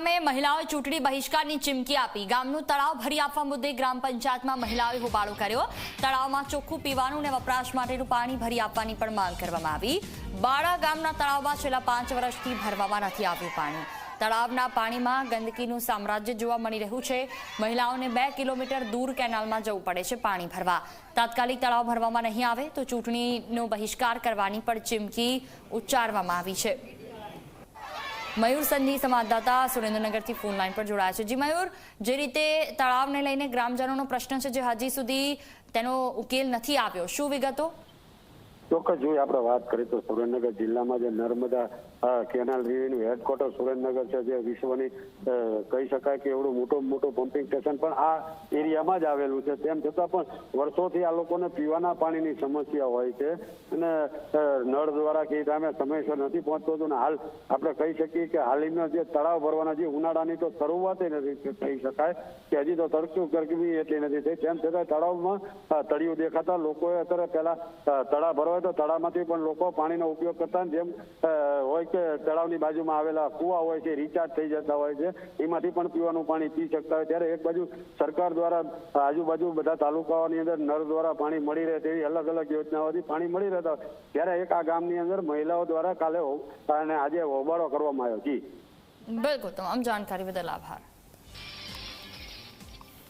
ગામે મહિલાઓએ ચૂંટણી બહિષ્કારની ચીમકી આપી ગામનું તળાવ ભરી આપવા મુદ્દે ગ્રામ પંચાયતમાં મહિલાઓએ હોબાળો કર્યો તળાવમાં ચોખ્ખું પીવાનું અને વપરાશ માટેનું પાણી ભરી આપવાની પણ માંગ કરવામાં આવી બાળા ગામના તળાવમાં છેલ્લા પાંચ વર્ષથી ભરવામાં નથી આવ્યું પાણી તળાવના પાણીમાં ગંદકીનું સામ્રાજ્ય જોવા મળી રહ્યું છે। મહિલાઓને બે કિલોમીટર દૂર કેનાલમાં જવું પડે છે પાણી ભરવા તાત્કાલિક તળાવ ભરવામાં નહીં આવે તો ચૂંટણીનો બહિષ્કાર કરવાની પણ ચીમકી ઉચ્ચારવામાં આવી છે મયુર સંધી સંવાદદાતા સુરેન્દ્રનગરથી ફોન લાઈન પર જોડાયા છે. જી મયુર, જે રીતે તળાવને લઈને ગ્રામજનોનો પ્રશ્ન છે, જે હજી સુધી તેનો ઉકેલ નથી આવ્યો, શું વિગતો? ચોક્કસ જોઈએ, આપણે વાત કરીએ તો સુરેન્દ્રનગર જિલ્લામાં જે નર્મદા કેનાલ રિવીનું હેડક્વાર્ટર સુરેન્દ્રનગર છે, જે વિશ્વની કહી શકાય કે એવડું મોટું મોટું પમ્પિંગ સ્ટેશન પણ આ એરિયામાં જ આવેલું છે. તેમ છતાં પણ વર્ષોથી આ લોકોને પીવાના પાણીની સમસ્યા હોય છે અને નળ દ્વારા કે ટાઈમે સમયસર નથી પહોંચતો હતો હાલ આપણે કહી શકીએ કે હાલમાં જે તળાવ ભરવાના જે ઉનાળાની તો શરૂઆત નથી કહી શકાય કે હજી તો તડકું ગરમી એટલી નથી થઈ. તેમ છતાં તળાવમાં તળિયું દેખાતા લોકોએ અત્યારે પહેલા તળાવ ભરવા હોય તો તળાવમાંથી પણ લોકો પાણીનો ઉપયોગ કરતા જેમ હોય કે તળાવની બાજુમાં આવેલા કુવા હોય છે રિચાર્જ થઈ જતા હોય છે, એમાંથી પણ પીવાનું પાણી પી શકતા હોય. ત્યારે એક બાજુ સરકાર દ્વારા આજુબાજુ બધા તાલુકાઓની અંદર નળ દ્વારા પાણી મળી રહે તેવી અલગ અલગ યોજનાઓથી પાણી મળી રહેતા હોય. ત્યારે એક આ ગામની અંદર મહિલાઓ દ્વારા કાલે અને આજે હોબાળો કરવામાં આવ્યો. જી. બિલકુલ, તમામ જાણકારી બદલ આભાર.